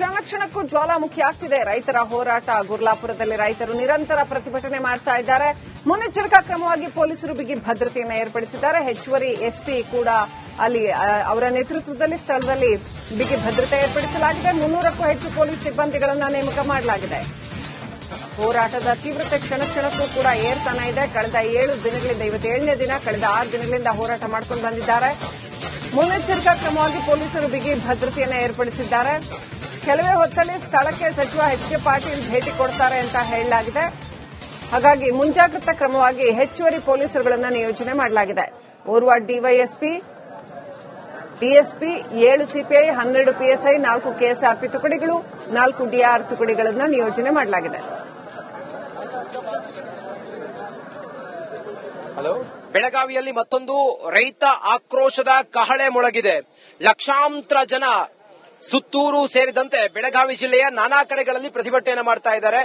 ಕ್ಷಣ ಕ್ಷಣಕ್ಕೂ ಜ್ವಾಲಾಮುಖಿ ಆಗ್ತಿದೆ. ರೈತರ ಹೋರಾಟ, ಗುರ್ಲಾಪುರದಲ್ಲಿ ರೈತರು ನಿರಂತರ ಪ್ರತಿಭಟನೆ ಮಾಡ್ತಾ ಇದ್ದಾರೆ. ಮುನ್ನೆಚ್ಚರಿಕಾ ಕ್ರಮವಾಗಿ ಪೊಲೀಸರು ಬಿಗಿ ಭದ್ರತೆಯನ್ನು ಏರ್ಪಡಿಸಿದ್ದಾರೆ. ಹೆಚ್ಚುವರಿ ಎಸ್ಪಿ ಕೂಡ ಅಲ್ಲಿ ಅವರ ನೇತೃತ್ವದಲ್ಲಿ ಸ್ಥಳದಲ್ಲಿ ಬಿಗಿ ಭದ್ರತೆ ಏರ್ಪಡಿಸಲಾಗಿದೆ. ಮುನ್ನೂರಕ್ಕೂ ಹೆಚ್ಚು ಪೊಲೀಸ್ ಸಿಬ್ಬಂದಿಗಳನ್ನು ನೇಮಕ ಮಾಡಲಾಗಿದೆ. ಹೋರಾಟದ ತೀವ್ರತೆ ಕ್ಷಣ ಕ್ಷಣಕ್ಕೂ ಕೂಡ ಏರ್ತಾನೆ ಇದೆ. ಕಳೆದ ಏಳು ದಿನಗಳಿಂದ ಇವತ್ತೇಳನೇ ದಿನ, ಕಳೆದ ಆರು ದಿನಗಳಿಂದ ಹೋರಾಟ ಮಾಡ್ಕೊಂಡು ಬಂದಿದ್ದಾರೆ. ಮುನ್ನೆಚ್ಚರಿಕಾ ಕ್ರಮವಾಗಿ ಪೊಲೀಸರು ಬಿಗಿ ಭದ್ರತೆಯನ್ನು ಏರ್ಪಡಿಸಿದ್ದಾರೆ. ಕೆಲವೇ ಹೊತ್ತಲ್ಲಿ ಸ್ಥಳಕ್ಕೆ ಸಚಿವ ಎಚ್ ಕೆ ಪಾಟೀಲ್ ಭೇಟಿ ಕೊಡ್ತಾರೆ ಅಂತ ಹೇಳಲಾಗಿದೆ. ಹಾಗಾಗಿ ಮುಂಜಾಗ್ರತಾ ಕ್ರಮವಾಗಿ ಹೆಚ್ಚುವರಿ ಪೊಲೀಸರುಗಳನ್ನು ನಿಯೋಜನೆ ಮಾಡಲಾಗಿದೆ. ಓರ್ವ ಡಿವೈಎಸ್ಪಿ, ಡಿಎಸ್ಪಿ, ಏಳು ಸಿಪಿಐ, ಹನ್ನೆರಡು ಪಿಎಸ್ಐ, ನಾಲ್ಕು ಕೆಎಸ್ಆರ್ಪಿ ತುಕಡಿಗಳು ನಾಲ್ಕು ಡಿಆರ್ ತುಕಡಿಗಳನ್ನು ನಿಯೋಜನೆ ಮಾಡಲಾಗಿದೆ. ಬೆಳಗಾವಿಯಲ್ಲಿ ಮತ್ತೊಂದು ರೈತ ಆಕ್ರೋಶದ ಕಹಳೆ ಮೊಳಗಿದೆ. ಲಕ್ಷಾಂತರ ಜನ ಸುತ್ತೂರು ಸೇರಿದಂತೆ ಬೆಳಗಾವಿ ಜಿಲ್ಲೆಯ ನಾನಾ ಕಡೆಗಳಲ್ಲಿ ಪ್ರತಿಭಟನೆಯನ್ನು ಮಾಡ್ತಾ ಇದ್ದಾರೆ.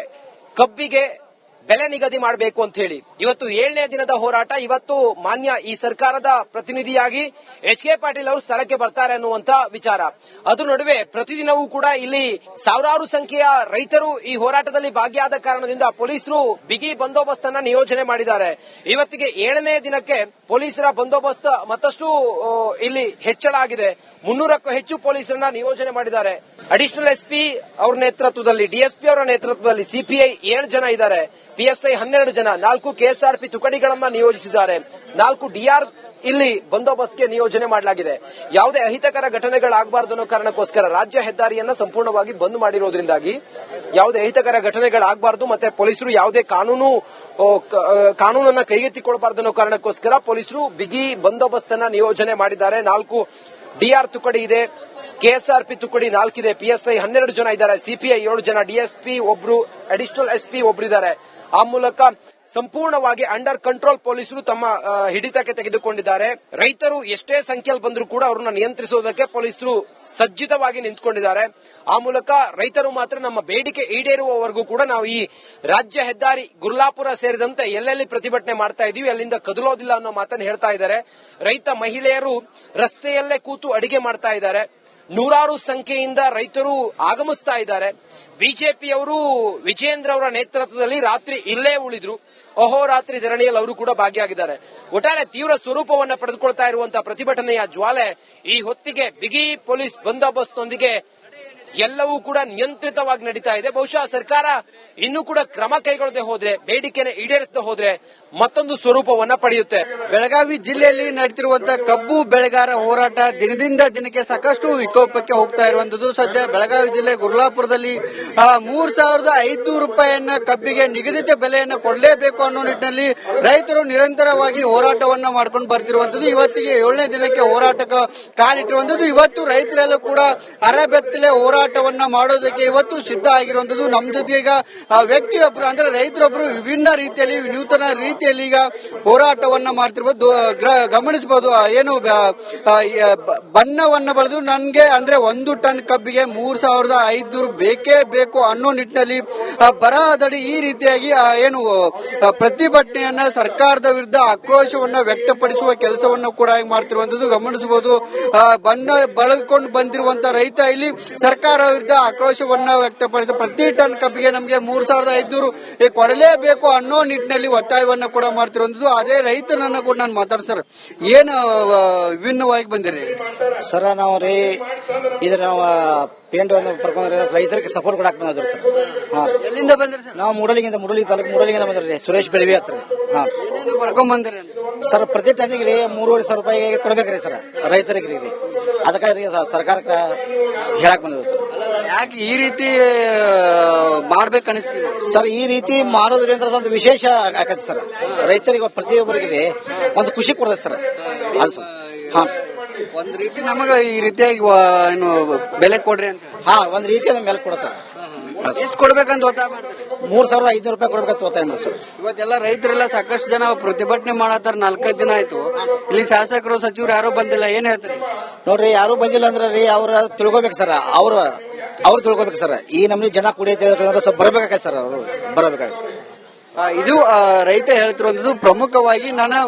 ಕಬ್ಬಿಗೆ ಬೆಲೆ ನಿಗದಿ ಮಾಡಬೇಕು ಅಂತ ಹೇಳಿ. ಇವತ್ತು ಏಳನೇ ದಿನದ ಹೋರಾಟ, ಇವತ್ತು ಮಾನ್ಯ ಈ ಸರ್ಕಾರದ ಪ್ರತಿನಿಧಿಯಾಗಿ ಎಚ್ ಕೆ ಪಾಟೀಲ್ ಅವರು ಸ್ಥಳಕ್ಕೆ ಬರ್ತಾರೆ ಅನ್ನುವಂತ ವಿಚಾರ. ಅದ್ರ ನಡುವೆ ಪ್ರತಿದಿನವೂ ಕೂಡ ಇಲ್ಲಿ ಸಾವಿರಾರು ಸಂಖ್ಯೆಯ ರೈತರು ಈ ಹೋರಾಟದಲ್ಲಿ ಭಾಗಿಯಾದ ಕಾರಣದಿಂದ ಪೊಲೀಸರು ಬಿಗಿ ಬಂದೋಬಸ್ತ್ ಅನ್ನ ನಿಯೋಜನೆ ಮಾಡಿದ್ದಾರೆ. ಇವತ್ತಿಗೆ ಏಳನೇ ದಿನಕ್ಕೆ ಪೊಲೀಸರ ಬಂದೋಬಸ್ತ್ ಮತ್ತಷ್ಟು ಇಲ್ಲಿ ಹೆಚ್ಚಳ ಆಗಿದೆ. ಮುನ್ನೂರಕ್ಕೂ ಹೆಚ್ಚು ಪೊಲೀಸರನ್ನ ನಿಯೋಜನೆ ಮಾಡಿದ್ದಾರೆ. ಅಡಿಷನಲ್ ಎಸ್ಪಿ ಅವರ ನೇತೃತ್ವದಲ್ಲಿ ಡಿಎಸ್ಪಿ ಅವರ ನೇತೃತ್ವದಲ್ಲಿ ಸಿಪಿಐ ಏಳು ಜನ ಇದ್ದಾರೆ. ಪಿಎಸ್ಐ ಹನ್ನೆರಡು ಜನ, ನಾಲ್ಕು ಕೆಎಸ್ಆರ್ಪಿ ತುಕಡಿಗಳನ್ನ ನಿಯೋಜಿಸಿದ್ದಾರೆ. ನಾಲ್ಕು ಡಿಆರ್ ಇಲ್ಲಿ ಬಂದೋಬಸ್ತ್ಗೆ ನಿಯೋಜನೆ ಮಾಡಲಾಗಿದೆ. ಯಾವುದೇ ಅಹಿತಕರ ಘಟನೆಗಳಾಗಬಾರದು ಅನ್ನೋ ಕಾರಣಕ್ಕೋಸ್ಕರ ರಾಜ್ಯ ಹೆದ್ದಾರಿಯನ್ನ ಸಂಪೂರ್ಣವಾಗಿ ಬಂದ್ ಮಾಡಿರೋದ್ರಿಂದಾಗಿ ಯಾವುದೇ ಅಹಿತಕರ ಘಟನೆಗಳಾಗಬಾರದು ಮತ್ತೆ ಪೊಲೀಸರು ಯಾವುದೇ ಕಾನೂನು ಕಾನೂನನ್ನ ಕೈಗೆತ್ತಿಕೊಳ್ಬಾರ್ದು ಅನ್ನೋ ಕಾರಣಕ್ಕೋಸ್ಕರ ಪೊಲೀಸರು ಬಿಗಿ ಬಂದೋಬಸ್ತ್ ನಿಯೋಜನೆ ಮಾಡಿದ್ದಾರೆ. ನಾಲ್ಕು ಡಿಆರ್ ತುಕಡಿ ಇದೆ. ಕೆಎಸ್ಆರ್ಪಿ ತುಕಡಿ ನಾಲ್ಕಿದೆ. ಪಿಎಸ್ಐ ಹನ್ನೆರಡು ಜನ ಇದ್ದಾರೆ. ಸಿಪಿಐ ಏಳು ಜನ, ಡಿಎಸ್ಪಿ ಒಬ್ರು ಅಡಿಷನಲ್ ಎಸ್ಪಿ ಒಬ್ರಿದ್ದಾರೆ ಆ ಮೂಲಕ ಸಂಪೂರ್ಣವಾಗಿ ಅಂಡರ್ ಕಂಟ್ರೋಲ್ ಪೊಲೀಸರು ತಮ್ಮ ಹಿಡಿತಕ್ಕೆ ತೆಗೆದುಕೊಂಡಿದ್ದಾರೆ. ರೈತರು ಎಷ್ಟೇ ಸಂಖ್ಯೆಯಲ್ಲಿ ಬಂದರೂ ಕೂಡ ಅವರನ್ನ ನಿಯಂತ್ರಿಸುವುದಕ್ಕೆ ಪೊಲೀಸರು ಸಜ್ಜಿತವಾಗಿ ನಿಂತುಕೊಂಡಿದ್ದಾರೆ. ಆ ಮೂಲಕ ರೈತರು ಮಾತ್ರ ನಮ್ಮ ಬೇಡಿಕೆ ಈಡೇರುವವರೆಗೂ ಕೂಡ ನಾವು ಈ ರಾಜ್ಯ ಹೆದ್ದಾರಿ ಗುರ್ಲಾಪುರ ಸೇರಿದಂತೆ ಎಲ್ಲೆಲ್ಲಿ ಪ್ರತಿಭಟನೆ ಮಾಡ್ತಾ ಇದೀವಿ, ಅಲ್ಲಿಂದ ಕದಲೋದಿಲ್ಲ ಅನ್ನೋ ಮಾತನ್ನು ಹೇಳ್ತಾ ಇದ್ದಾರೆ. ರೈತ ಮಹಿಳೆಯರು ರಸ್ತೆಯಲ್ಲೇ ಕೂತು ಅಡಿಗೆ ಮಾಡ್ತಾ ಇದ್ದಾರೆ. ನೂರಾರು ಸಂಖ್ಯೆಯಿಂದ ರೈತರು ಆಗಮಿಸ್ತಾ ಇದ್ದಾರೆ. ಬಿಜೆಪಿಯವರು ವಿಜೇಂದ್ರ ಅವರ ನೇತೃತ್ವದಲ್ಲಿ ರಾತ್ರಿ ಇಲ್ಲೇ ಉಳಿದ್ರು. ಅಹೋರಾತ್ರಿ ಧರಣಿಯಲ್ಲಿ ಅವರು ಕೂಡ ಭಾಗಿಯಾಗಿದ್ದಾರೆ. ಒಟ್ಟಾರೆ ತೀವ್ರ ಸ್ವರೂಪವನ್ನು ಪಡೆದುಕೊಳ್ತಾ ಇರುವಂತಹ ಪ್ರತಿಭಟನೆಯ ಜ್ವಾಲೆ ಈ ಹೊತ್ತಿಗೆ ಬಿಗಿ ಪೊಲೀಸ್ ಬಂದೋಬಸ್ತ್ನೊಂದಿಗೆ ಎಲ್ಲವೂ ಕೂಡ ನಿಯಂತ್ರಿತವಾಗಿ ನಡೀತಾ ಇದೆ. ಬಹುಶಃ ಸರ್ಕಾರ ಇನ್ನೂ ಕೂಡ ಕ್ರಮ ಕೈಗೊಳ್ಳದೆ ಹೋದ್ರೆ, ಬೇಡಿಕೆನ ಈಡೇರಿಸದೆ ಹೋದ್ರೆ ಮತ್ತೊಂದು ಸ್ವರೂಪವನ್ನ ಪಡೆಯುತ್ತೆ. ಬೆಳಗಾವಿ ಜಿಲ್ಲೆಯಲ್ಲಿ ನಡೆದಿರುವಂತಹ ಕಬ್ಬು ಬೆಳೆಗಾರ ಹೋರಾಟ ದಿನದಿಂದ ದಿನಕ್ಕೆ ಸಾಕಷ್ಟು ವಿಕೋಪಕ್ಕೆ ಹೋಗ್ತಾ ಇರುವಂತದ್ದು ಸದ್ಯ ಬೆಳಗಾವಿ ಜಿಲ್ಲೆ ಗುರ್ಲಾಪುರದಲ್ಲಿ ಮೂರ್ ಸಾವಿರದ ಐದುನೂರು ರೂಪಾಯಿಯನ್ನ ಕಬ್ಬಿಗೆ ನಿಗದಿತ ಬೆಲೆಯನ್ನ ಕೊಡಲೇಬೇಕು ಅನ್ನೋ ನಿಟ್ಟಿನಲ್ಲಿ ರೈತರು ನಿರಂತರವಾಗಿ ಹೋರಾಟವನ್ನ ಮಾಡ್ಕೊಂಡು ಬರ್ತಿರುವಂತದ್ದು ಇವತ್ತಿಗೆ ಏಳನೇ ದಿನಕ್ಕೆ ಹೋರಾಟಕ್ಕೆ ಕಾಲಿಟ್ಟಿರುವಂತದ್ದು ಇವತ್ತು ರೈತರೆಲ್ಲೂ ಕೂಡ ಅರಬೆತ್ತಲೆ ಹೋರಾಟವನ್ನ ಮಾಡೋದಕ್ಕೆ ಇವತ್ತು ಸಿದ್ಧ ಆಗಿರುವಂತದ್ದು ನಮ್ಮ ಜೊತೆಗೆ ಈಗ ಆ, ವ್ಯಕ್ತಿಯೊಬ್ರು ಅಂದ್ರೆ ರೈತರೊಬ್ರು ವಿಭಿನ್ನ ರೀತಿಯಲ್ಲಿ ನೂತನ ರೀತಿಯಲ್ಲಿ ಈಗ ಹೋರಾಟವನ್ನ ಮಾಡ್ತಿರ್ಬೋದು. ಗಮನಿಸಬಹುದು ಏನು ಬಣ್ಣವನ್ನ ಬಳದು ನನ್ಗೆ ಅಂದ್ರೆ ಒಂದು ಟನ್ ಕಬ್ಬಿಗೆ ಮೂರ್ ಸಾವಿರದ ಐದ್ನೂರು ಬೇಕೇ ಬೇಕು ಅನ್ನೋ ನಿಟ್ಟಿನಲ್ಲಿ ಬರಾದಡಿ ಈ ರೀತಿಯಾಗಿ ಏನು ಪ್ರತಿಭಟನೆಯನ್ನ ಸರ್ಕಾರದ ವಿರುದ್ಧ ಆಕ್ರೋಶವನ್ನ ವ್ಯಕ್ತಪಡಿಸುವ ಕೆಲಸವನ್ನು ಕೂಡ ಮಾಡ್ತಿರುವಂತದ್ದು ಗಮನಿಸಬಹುದು ಬಣ್ಣ ಬಳಕೊಂಡು ಬಂದಿರುವಂತ ರೈತ ಇಲ್ಲಿ ಸರ್ಕಾರ ವಿರುದ್ಧ ಆಕ್ರೋಶವನ್ನ ವ್ಯಕ್ತಪಡಿಸ ಪ್ರತಿ ಟನ್ ಕಬ್ಬಿಗೆ ನಮಗೆ ಮೂರ್ ಸಾವಿರದ ಐದ್ನೂರು. ಕೊಡಲೇಬೇಕು ಅನ್ನೋ ನಿಟ್ಟಿನಲ್ಲಿ ಒತ್ತಾಯವನ್ನ ಕೂಡ ಮಾಡ್ತಿರುವಂತದ್ದು ಅದೇ ರೈತನನ್ನ ಕೂಡ ನಾನು ಮಾತಾಡ್ಸರ್. ಏನು ಆ, ವಿಭಿನ್ನವಾಗಿ ಬಂದಿರಿ? ಸರ್ ನಾವು ರೀ ಇದ್ರ ನಾವು ಪೇಂಟ್ ಒಂದು ಪರ್ಕೊಂಡ್ರೆ ರೈತರಿಗೆ ಸಪೋರ್ಟ್ ಕೊಡಕ್ ಬಂದ್ರಿ ಸರ್. ಹಾಂ. ಎಲ್ಲಿಂದ ಬಂದ್ರಿ ಸರ್? ನಾವು ಮೂಡಲಿಗಿಂದ ಮೂಡಲಿ ತಾಲೂಕು ಮೂಡಲಿಂದ ಬಂದ್ರಿ ಸುರೇಶ್ ಬೆಳವಿ ಹತ್ರ. ಹಾ. ಬರ್ಕೊಂಡ್ ಬಂದಿರಿ ಸರ್ ಪ್ರತಿ ಟನ್ನಿಗೆ ರೀ ಮೂರುವರೆ ಸಾವಿರ ರೂಪಾಯಿ ಕೊಡ್ಬೇಕ್ರಿ ಸರ್ ರೈತರಿಗೆ ರೀ ಅದಕ್ಕಾಗಿ ಸರ್ಕಾರಕ್ಕೆ ಹೇಳಕ್ ಬಂದಿದ್ರು ಸರ್ ಯಾಕೆ ಈ ರೀತಿ ಮಾಡ್ಬೇಕು ಅನಿಸ್ತಿದೆ ಸರ್ ಈ ರೀತಿ ಮಾಡೋದ್ರಿಂದ ಅದೊಂದು ವಿಶೇಷ ಆಗತ್ತೆ ಸರ್. ರೈತರಿಗೆ ಪ್ರತಿಯೊಬ್ಬರಿಗೆ ಒಂದು ಖುಷಿ ಕೊಡ್ತದೆ ಸರ್. ಅದು ಸರ್. ಹಾ. ಒಂದ್ ರೀತಿ ನಮಗ ಈ ರೀತಿಯಾಗಿ ಏನು ಬೆಲೆ ಕೊಡ್ರಿ ಅಂತ ಹಾ ಒಂದ್ ರೀತಿ ಅದ್ರ ಮೇಲೆ ಕೊಡ್ತಾರೆ ಎಷ್ಟು ಕೊಡ್ಬೇಕಂತ ಒತ್ತಾಯ ಮಾಡ್ತಾರೆ? ಮೂರ್ ಸಾವಿರದ ಐದು ರೂಪಾಯಿ ಕೊಡ್ಬೇಕಂತ ಒತ್ತಾಯ ಮಾಡಿ ಸರ್. ಇವತ್ತೆಲ್ಲ ರೈತರೆಲ್ಲ ಸಾಕಷ್ಟು ಜನ ಪ್ರತಿಭಟನೆ ಮಾಡತ್ತಾರ ನಾಲ್ಕೈದು ದಿನ ಆಯ್ತು. ಇಲ್ಲಿ ಶಾಸಕರು ಸಚಿವರು ಯಾರು ಬಂದಿಲ್ಲ ಏನ್ ಹೇಳ್ತಾರೆ? ನೋಡ್ರಿ ಯಾರು ಬಂದಿಲ್ಲ ಅಂದ್ರೆ ರೀ ಅವ್ರ ತಿಳ್ಕೊಬೇಕು ಸರ್. ಅವ್ರ ಅವ್ರು ತಿಳ್ಕೊಬೇಕು ಸರ್. ಈ ನಮ್ನಿ ಜನ ಕುಡಿಯತ್ತೆ ಸ್ವಲ್ಪ ಬರಬೇಕಾಗತ್ತೆ ಸರ್ ಅವರು. ಬರಬೇಕಾಗತ್ತೆ. ಇದು ರೈತ ಹೇಳ್ತಿರುವಂತದ್ದು ಪ್ರಮುಖವಾಗಿ ನಾನು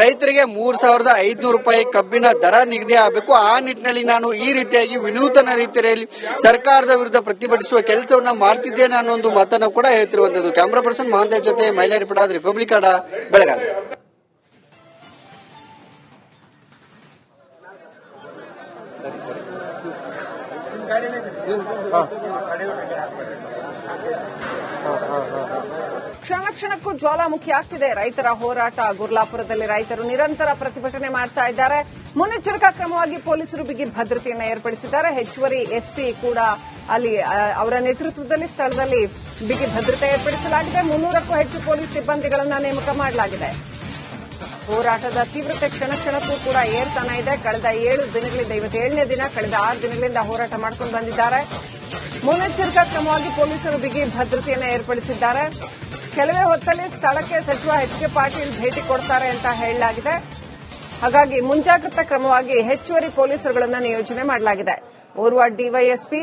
ರೈತರಿಗೆ ಮೂರ್ ಸಾವಿರದ ಐದ್ನೂರು ರೂಪಾಯಿ ಕಬ್ಬಿನ ದರ ನಿಗದಿ ಆಗಬೇಕು. ಆ ನಿಟ್ಟಿನಲ್ಲಿ ನಾನು ಈ ರೀತಿಯಾಗಿ ವಿನೂತನ ರೀತಿಯಲ್ಲಿ ಸರ್ಕಾರದ ವಿರುದ್ಧ ಪ್ರತಿಭಟಿಸುವ ಕೆಲಸವನ್ನ ಮಾಡ್ತಿದ್ದೇನೆ ಅನ್ನೋ ಒಂದು ಮಾತನ್ನು ಕೂಡ ಹೇಳ್ತಿರುವಂತದ್ದು ಕ್ಯಾಮ್ರಾ ಪರ್ಸನ್ ಮಹಾಂತೇಶ್ ಜೊತೆ ಮೈಲಾರಿ ಪಡ ರಿಪಬ್ಲಿಕ್ ಅಡ ಬೆಳಗಾವಿ. ಕ್ಷಣ ಕ್ಷಣಕ್ಕೂ ಜ್ವಾಲಾಮುಖಿ ಆಗ್ತಿದೆ. ರೈತರ ಹೋರಾಟ, ಗುರ್ಲಾಪುರದಲ್ಲಿ ರೈತರು ನಿರಂತರ ಪ್ರತಿಭಟನೆ ಮಾಡ್ತಾ ಇದ್ದಾರೆ. ಮುನ್ನೆಚ್ಚರಿಕಾ ಕ್ರಮವಾಗಿ ಪೊಲೀಸರು ಬಿಗಿ ಭದ್ರತೆಯನ್ನು ಏರ್ಪಡಿಸಿದ್ದಾರೆ. ಹೆಚ್ಚುವರಿ ಎಸ್ಪಿ ಕೂಡ ಅಲ್ಲಿ ಅವರ ನೇತೃತ್ವದಲ್ಲಿ ಸ್ಥಳದಲ್ಲಿ ಬಿಗಿ ಭದ್ರತೆ ಏರ್ಪಡಿಸಲಾಗಿದೆ. ಮುನ್ನೂರಕ್ಕೂ ಹೆಚ್ಚು ಪೊಲೀಸ್ ಸಿಬ್ಬಂದಿಗಳನ್ನು ನೇಮಕ ಮಾಡಲಾಗಿದೆ. ಹೋರಾಟದ ತೀವ್ರತೆ ಕ್ಷಣ ಕ್ಷಣಕ್ಕೂ ಕೂಡ ಏರ್ತಾನೆ ಇದೆ. ಕಳೆದ ಏಳು ದಿನಗಳಿಂದ ಇವತ್ತೇಳನೇ ದಿನ, ಕಳೆದ ಆರು ದಿನಗಳಿಂದ ಹೋರಾಟ ಮಾಡ್ಕೊಂಡು ಬಂದಿದ್ದಾರೆ. ಮುನ್ನೆಚ್ಚರಿಕಾ ಕ್ರಮವಾಗಿ ಪೊಲೀಸರು ಬಿಗಿ ಭದ್ರತೆಯನ್ನು ಏರ್ಪಡಿಸಿದ್ದಾರೆ. ಕೆಲವೇ ಹೊತ್ತಲ್ಲಿ ಸ್ಥಳಕ್ಕೆ ಸಚಿವ ಎಚ್ ಕೆ ಪಾಟೀಲ್ ಭೇಟಿ ಕೊಡ್ತಾರೆ ಅಂತ ಹೇಳಲಾಗಿದೆ. ಹಾಗಾಗಿ ಮುಂಜಾಗ್ರತಾ ಕ್ರಮವಾಗಿ ಹೆಚ್ಚುವರಿ ಪೊಲೀಸರುಗಳನ್ನು ನಿಯೋಜನೆ ಮಾಡಲಾಗಿದೆ. ಓರ್ವ ಡಿವೈಎಸ್ಪಿ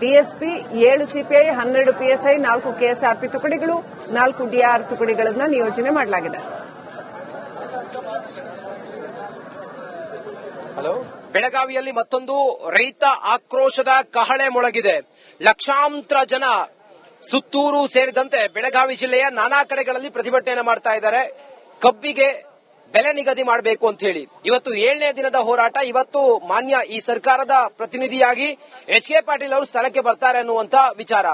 ಡಿಎಸ್ಪಿ ಏಳು ಸಿಪಿಐ ಹನ್ನೆರಡು ಪಿಎಸ್ಐ ನಾಲ್ಕು ಕೆಎಸ್ಆರ್ಪಿ ತುಕಡಿಗಳು, ನಾಲ್ಕು ಡಿಆರ್ ತುಕಡಿಗಳನ್ನು ನಿಯೋಜನೆ ಮಾಡಲಾಗಿದೆ. ಬೆಳಗಾವಿಯಲ್ಲಿ ಮತ್ತೊಂದು ರೈತ ಆಕ್ರೋಶದ ಕಹಳೆ ಮೊಳಗಿದೆ. ಲಕ್ಷಾಂತರ ಜನ ಸುತ್ತೂರು ಸೇರಿದಂತೆ ಬೆಳಗಾವಿ ಜಿಲ್ಲೆಯ ನಾನಾ ಕಡೆಗಳಲ್ಲಿ ಪ್ರತಿಭಟನೆ ಮಾಡ್ತಾ ಇದ್ದಾರೆ. ಕಬ್ಬಿಗೆ ಬೆಲೆ ನಿಗದಿ ಮಾಡಬೇಕು ಅಂತ ಹೇಳಿ. ಇವತ್ತು ಏಳನೇ ದಿನದ ಹೋರಾಟ, ಇವತ್ತು ಮಾನ್ಯ ಈ ಸರ್ಕಾರದ ಪ್ರತಿನಿಧಿಯಾಗಿ ಎಚ್ ಕೆ ಪಾಟೀಲ್ ಅವರು ಸ್ಥಳಕ್ಕೆ ಬರ್ತಾರೆ ಅನ್ನುವಂತ ವಿಚಾರ.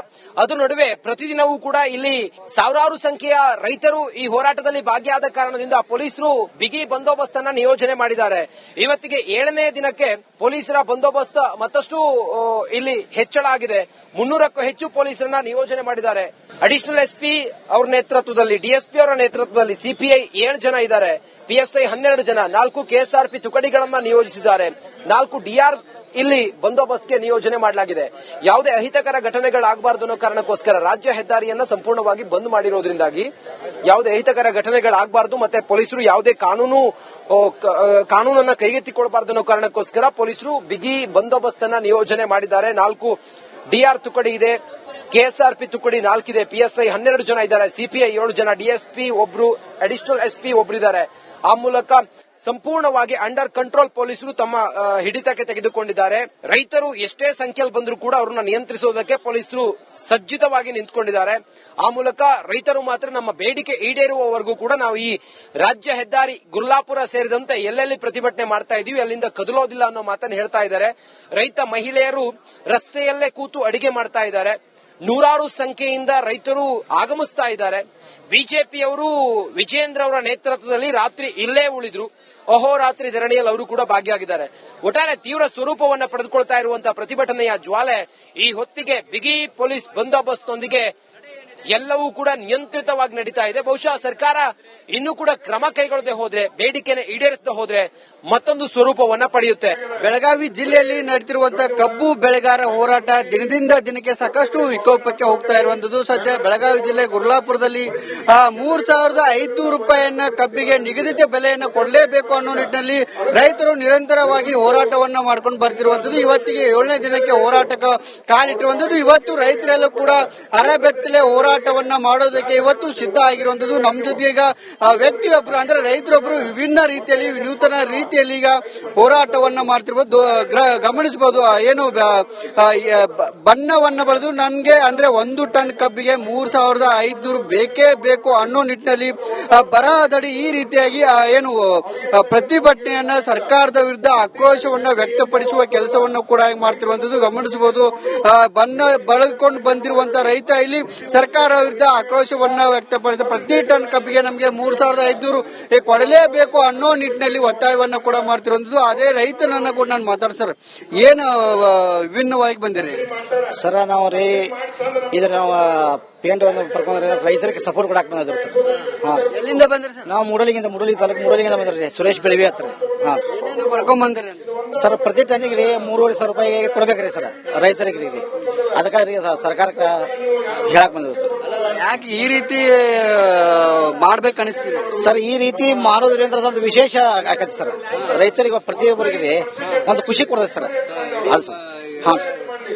ಅದು ನಡುವೆ ಪ್ರತಿದಿನವೂ ಕೂಡ ಇಲ್ಲಿ ಸಾವಿರಾರು ಸಂಖ್ಯೆಯ ರೈತರು ಈ ಹೋರಾಟದಲ್ಲಿ ಭಾಗಿಯಾದ ಕಾರಣದಿಂದ ಪೊಲೀಸರು ಬಿಗಿ ಬಂದೋಬಸ್ತ್ ಅನ್ನ ನಿಯೋಜನೆ ಮಾಡಿದ್ದಾರೆ. ಇವತ್ತಿಗೆ ಏಳನೇ ದಿನಕ್ಕೆ ಪೊಲೀಸರ ಬಂದೋಬಸ್ತ್ ಮತ್ತಷ್ಟು ಇಲ್ಲಿ ಹೆಚ್ಚಳ ಆಗಿದೆ. ಮುನ್ನೂರಕ್ಕೂ ಹೆಚ್ಚು ಪೊಲೀಸರನ್ನ ನಿಯೋಜನೆ ಮಾಡಿದ್ದಾರೆ. ಅಡಿಷನಲ್ ಎಸ್ಪಿ ಅವರ ನೇತೃತ್ವದಲ್ಲಿ ಡಿಎಸ್ಪಿ ಅವರ ನೇತೃತ್ವದಲ್ಲಿ ಸಿಪಿಐ ಏಳು ಜನ ಇದ್ದಾರೆ. ಪಿಎಸ್ಐ ಹನ್ನೆರಡು ಜನ, ನಾಲ್ಕು ಕೆಎಸ್ಆರ್ಪಿ ತುಕಡಿಗಳನ್ನ ನಿಯೋಜಿಸಿದ್ದಾರೆ. ನಾಲ್ಕು ಡಿಆರ್ ಇಲ್ಲಿ ಬಂದೋಬಸ್ತ್ಗೆ ನಿಯೋಜನೆ ಮಾಡಲಾಗಿದೆ. ಯಾವುದೇ ಅಹಿತಕರ ಘಟನೆಗಳಾಗಬಾರದು ಅನ್ನೋ ಕಾರಣಕ್ಕೋಸ್ಕರ ರಾಜ್ಯ ಹೆದ್ದಾರಿಯನ್ನ ಸಂಪೂರ್ಣವಾಗಿ ಬಂದ್ ಮಾಡಿರೋದ್ರಿಂದಾಗಿ ಯಾವುದೇ ಅಹಿತಕರ ಘಟನೆಗಳಾಗಬಾರದು ಮತ್ತೆ ಪೊಲೀಸರು ಯಾವುದೇ ಕಾನೂನು ಕಾನೂನನ್ನ ಕೈಗೆತ್ತಿಕೊಳ್ಬಾರ್ದು ಅನ್ನೋ ಕಾರಣಕ್ಕೋಸ್ಕರ ಪೊಲೀಸರು ಬಿಗಿ ಬಂದೋಬಸ್ತ್ ಅನ್ನ ನಿಯೋಜನೆ ಮಾಡಿದ್ದಾರೆ. ನಾಲ್ಕು ಡಿಆರ್ ತುಕಡಿ ಇದೆ. ಕೆಎಸ್ಆರ್ಪಿ ತುಕಡಿ ನಾಲ್ಕಿದೆ. ಪಿಎಸ್ಐ ಹನ್ನೆರಡು ಜನ ಇದ್ದಾರೆ. ಸಿಪಿಐ ಏಳು ಜನ. ಡಿಎಸ್ಪಿ ಒಬ್ರು ಅಡಿಷನಲ್ ಎಸ್ಪಿ ಒಬ್ರಿದ್ದಾರೆ ಆ ಮೂಲಕ ಸಂಪೂರ್ಣವಾಗಿ ಅಂಡರ್ ಕಂಟ್ರೋಲ್ ಪೊಲೀಸರು ತಮ್ಮ ಹಿಡಿತಕ್ಕೆ ತೆಗೆದುಕೊಂಡಿದ್ದಾರೆ. ರೈತರು ಎಷ್ಟೇ ಸಂಖ್ಯೆಯಲ್ಲಿ ಬಂದರೂ ಕೂಡ ಅವರನ್ನ ನಿಯಂತ್ರಿಸುವುದಕ್ಕೆ ಪೊಲೀಸರು ಸಜ್ಜಿತವಾಗಿ ನಿಂತ್ಕೊಂಡಿದ್ದಾರೆ. ಆ ಮೂಲಕ ರೈತರು ಮಾತ್ರ ನಮ್ಮ ಬೇಡಿಕೆ ಈಡೇರುವವರೆಗೂ ಕೂಡ ನಾವು ಈ ರಾಜ್ಯ ಹೆದ್ದಾರಿ ಗುರ್ಲಾಪುರ ಸೇರಿದಂತೆ ಎಲ್ಲೆಲ್ಲಿ ಪ್ರತಿಭಟನೆ ಮಾಡ್ತಾ ಇದೀವಿ, ಅಲ್ಲಿಂದ ಕದಲೋದಿಲ್ಲ ಅನ್ನೋ ಮಾತನ್ನು ಹೇಳ್ತಾ ಇದ್ದಾರೆ. ರೈತ ಮಹಿಳೆಯರು ರಸ್ತೆಯಲ್ಲೇ ಕೂತು ಅಡಿಗೆ ಮಾಡ್ತಾ ಇದ್ದಾರೆ. ನೂರಾರು ಸಂಖ್ಯೆಯಿಂದ ರೈತರು ಆಗಮಿಸ್ತಾ ಇದ್ದಾರೆ. ಬಿಜೆಪಿಯವರು ವಿಜೇಂದ್ರ ಅವರ ನೇತೃತ್ವದಲ್ಲಿ ರಾತ್ರಿ ಇಲ್ಲೇ ಉಳಿದ್ರು. ಅಹೋರಾತ್ರಿ ಧರಣಿಯಲ್ಲಿ ಅವರು ಕೂಡ ಭಾಗಿಯಾಗಿದ್ದಾರೆ. ಒಟ್ಟಾರೆ ತೀವ್ರ ಸ್ವರೂಪವನ್ನು ಪಡೆದುಕೊಳ್ತಾ ಇರುವಂತಹ ಪ್ರತಿಭಟನೆಯ ಜ್ವಾಲೆ ಈ ಹೊತ್ತಿಗೆ ಬಿಗಿ ಪೊಲೀಸ್ ಬಂದೋಬಸ್ತ್ನೊಂದಿಗೆ ಎಲ್ಲವೂ ಕೂಡ ನಿಯಂತ್ರಿತವಾಗಿ ನಡೀತಾ ಇದೆ. ಬಹುಶಃ ಸರ್ಕಾರ ಇನ್ನೂ ಕೂಡ ಕ್ರಮ ಕೈಗೊಳ್ಳದೆ ಹೋದ್ರೆ, ಬೇಡಿಕೆನ ಈಡೇರಿಸದೆ ಹೋದ್ರೆ ಮತ್ತೊಂದು ಸ್ವರೂಪವನ್ನ ಪಡೆಯುತ್ತೆ. ಬೆಳಗಾವಿ ಜಿಲ್ಲೆಯಲ್ಲಿ ನಡೆದಿರುವಂತಹ ಕಬ್ಬು ಬೆಳೆಗಾರ ಹೋರಾಟ ದಿನದಿಂದ ದಿನಕ್ಕೆ ಸಾಕಷ್ಟು ವಿಕೋಪಕ್ಕೆ ಹೋಗ್ತಾ ಇರುವಂತದ್ದು ಸದ್ಯ ಬೆಳಗಾವಿ ಜಿಲ್ಲೆ ಗುರ್ಲಾಪುರದಲ್ಲಿ ಮೂರ್ ಸಾವಿರದ ಐದುನೂರು ರೂಪಾಯಿಯನ್ನ ಕಬ್ಬಿಗೆ ನಿಗದಿತ ಬೆಲೆಯನ್ನ ಕೊಡಲೇಬೇಕು ಅನ್ನೋ ನಿಟ್ಟಿನಲ್ಲಿ ರೈತರು ನಿರಂತರವಾಗಿ ಹೋರಾಟವನ್ನ ಮಾಡ್ಕೊಂಡು ಬರ್ತಿರುವಂತದ್ದು ಇವತ್ತಿಗೆ ಏಳನೇ ದಿನಕ್ಕೆ ಹೋರಾಟಕ್ಕೆ ಕಾಲಿಟ್ಟಿರುವಂತದ್ದು ಇವತ್ತು ರೈತರೆಲ್ಲೂ ಕೂಡ ಅರೆಬೆತ್ತಲೆ ಹೋರಾಟವನ್ನ ಮಾಡೋದಕ್ಕೆ ಇವತ್ತು ಸಿದ್ಧ ಆಗಿರುವಂತದ್ದು ನಮ್ಮ ಜೊತೆ ಈಗ ವ್ಯಕ್ತಿಯೊಬ್ಬರು ಅಂದ್ರೆ ರೈತರೊಬ್ರು ವಿಭಿನ್ನ ರೀತಿಯಲ್ಲಿ ನೂತನ ರೀತಿಯಲ್ಲಿ ಈಗ ಹೋರಾಟವನ್ನ ಮಾಡ್ತಿರ್ಬೋದು. ಗಮನಿಸಬಹುದು ಏನು ಬಣ್ಣವನ್ನ ಬಳಿದು ನನ್ಗೆ ಅಂದ್ರೆ ಒಂದು ಟನ್ ಕಬ್ಬಿಗೆ ಮೂರ್ ಸಾವಿರದ ಐದ್ನೂರು ಬೇಕೇ ಬೇಕು ಅನ್ನೋ ನಿಟ್ಟಿನಲ್ಲಿ ಬರಾದಡಿ ಈ ರೀತಿಯಾಗಿ ಏನು ಪ್ರತಿಭಟನೆಯನ್ನ ಸರ್ಕಾರದ ವಿರುದ್ಧ ಆಕ್ರೋಶವನ್ನ ವ್ಯಕ್ತಪಡಿಸುವ ಕೆಲಸವನ್ನು ಕೂಡ ಮಾಡ್ತಿರುವಂತದ್ದು ಗಮನಿಸಬಹುದು ಬಣ್ಣ ಬಳಕೊಂಡು ಬಂದಿರುವಂತ ರೈತ ಇಲ್ಲಿ ಸರ್ಕಾರ ವಿರುದ್ಧ ಆಕ್ರೋಶವನ್ನ ವ್ಯಕ್ತಪಡಿಸ ಪ್ರತಿ ಟನ್ ಕಬ್ಬಿಗೆ ನಮಗೆ ಮೂರ್ ಸಾವಿರದ ಐದ್ನೂರು ಕೊಡಲೇಬೇಕು ಅನ್ನೋ ನಿಟ್ಟಿನಲ್ಲಿ ಒತ್ತಾಯವನ್ನ ಕೂಡ ಮಾಡ್ತಿರುವಂತದ್ದು ಅದೇ ರೈತನನ್ನ ಕೂಡ ನಾನು ಮಾತಾಡ್ಸರ್. ಏನು ಆ, ವಿಭಿನ್ನವಾಗಿ ಬಂದಿರಿ? ಸರ ನಾವು ರೀ ಇದ್ರ ನಾವು ಪೇಂಟ್ ಒಂದು ಬರ್ಕೊಂಡ್ರೆ ರೈತರಿಗೆ ಸಪೋರ್ಟ್ ಕೂಡ ಬಂದಿದ್ರು ಸರ್. ಹಾ. ಎಲ್ಲಿಂದ ಬಂದ್ರಿ ಸರ್? ನಾವು ಮೂಡಲಿಗಿಂದ ಮೂಡಲಿ ತಾಲೂಕು ಮೂಡಲಿಗಿಂದ ಬಂದ್ರಿ ಸುರೇಶ್ ಬೆಳವಿ ಹತ್ರ. ಹಾ. ಬರ್ಕೊಂಡ್ ಬಂದಿರಿ ಸರ್ ಪ್ರತಿ ಟನ್ನಿಗೆ ರೀ ಮೂರುವರೆ ಸಾವಿರ ರೂಪಾಯಿಗೆ ಕೊಡ್ಬೇಕ್ರಿ ಸರ್ ರೈತರಿಗೆ ರೀ ಅದಕ್ಕಾಗಿ ಸರ್ಕಾರಕ್ಕೆ ಹೇಳಕ್ ಬಂದಿದ್ರು ಸರ್ ಯಾಕೆ ಈ ರೀತಿ ಮಾಡ್ಬೇಕು ಅನಿಸ್ತಿದೆ ಸರ್ ಈ ರೀತಿ ಮಾಡೋದ್ರಿಂದ ಅದೊಂದು ವಿಶೇಷ ಆಕತಿ ಸರ್. ರೈತರಿಗೆ ಪ್ರತಿಯೊಬ್ಬರಿಗೆ ಒಂದು ಖುಷಿ ಕೊಡ್ತದೆ ಸರ್. ಅದು ಸರ್. ಹಾ.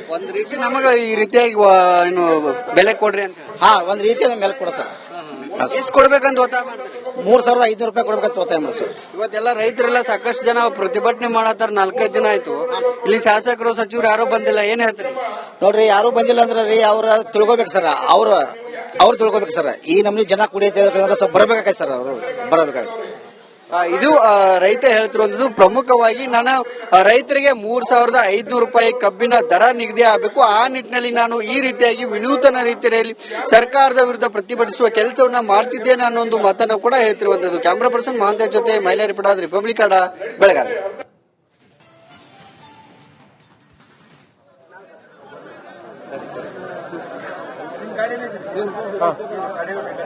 ಒಂದ್ ರೀತಿ ನಮಗ ಈ ರೀತಿಯಾಗಿ ವ- ಏನು ಬೆಲೆ ಕೊಡ್ರಿ ಅಂತ ಹೇಳಿ. ಹಾ ಒಂದ್ ರೀತಿ ಮೇಲೆ ಕೊಡ್ತಾರೆ ಎಷ್ಟು ಕೊಡ್ಬೇಕಂತ ಒತ್ತಾಯ ಮಾಡ್ತಾರೆ? ಮೂರ್ ಸಾವಿರದ ಐದ್ನೂರು ರೂಪಾಯಿ ಕೊಡ್ಬೇಕಂತ ಒತ್ತಾಯ ಮಾಡಿ ಸರ್. ಇವತ್ತೆಲ್ಲ ರೈತರೆಲ್ಲ ಸಾಕಷ್ಟು ಜನ ಪ್ರತಿಭಟನೆ ಮಾಡತ್ತಾರ ನಾಲ್ಕೈದು ದಿನ ಆಯ್ತು. ಇಲ್ಲಿ ಶಾಸಕರು ಸಚಿವರು ಯಾರು ಬಂದಿಲ್ಲ ಏನ್ ಹೇಳ್ತಾರೆ? ನೋಡ್ರಿ ಯಾರು ಬಂದಿಲ್ಲ ಅಂದ್ರೆ ರೀ ಅವ್ರ ತಿಳ್ಕೊಬೇಕು ಸರ್. ಅವ್ರ ಅವ್ರು ತಿಳ್ಕೊಬೇಕು ಸರ್. ಈ ನಮ್ನಿ ಜನ ಕುಡಿಯತ್ತೆ ಸ್ವಲ್ಪ ಸರ್ ಅವರು. ಬರಬೇಕಾಗತ್ತೆ ಇದು ರೈತ ಹೇಳ್ತಿರುವಂತದ್ದು ಪ್ರಮುಖವಾಗಿ ನಾನು ರೈತರಿಗೆ ಮೂರ್ ಸಾವಿರದ ಐದ್ನೂರು ರೂಪಾಯಿ ಕಬ್ಬಿನ ದರ ನಿಗದಿ ಆಗಬೇಕು. ಆ ನಿಟ್ಟಿನಲ್ಲಿ ನಾನು ಈ ರೀತಿಯಾಗಿ ವಿನೂತನ ರೀತಿಯಲ್ಲಿ ಸರ್ಕಾರದ ವಿರುದ್ಧ ಪ್ರತಿಭಟಿಸುವ ಕೆಲಸವನ್ನ ಮಾಡ್ತಿದ್ದೇನೆ ಅನ್ನೋ ಒಂದು ಮಾತನ್ನು ಕೂಡ ಹೇಳ್ತಿರುವಂತದ್ದು ಕ್ಯಾಮ್ರಾ ಪರ್ಸನ್ ಮಹಾಂತೇಶ್ ಜೊತೆ ಮಹಿಳಾ ರಿಪೋರ್ಟ್ ರಿಪಬ್ಲಿಕ್ ಕಡ ಬೆಳಗಾವಿ. 好行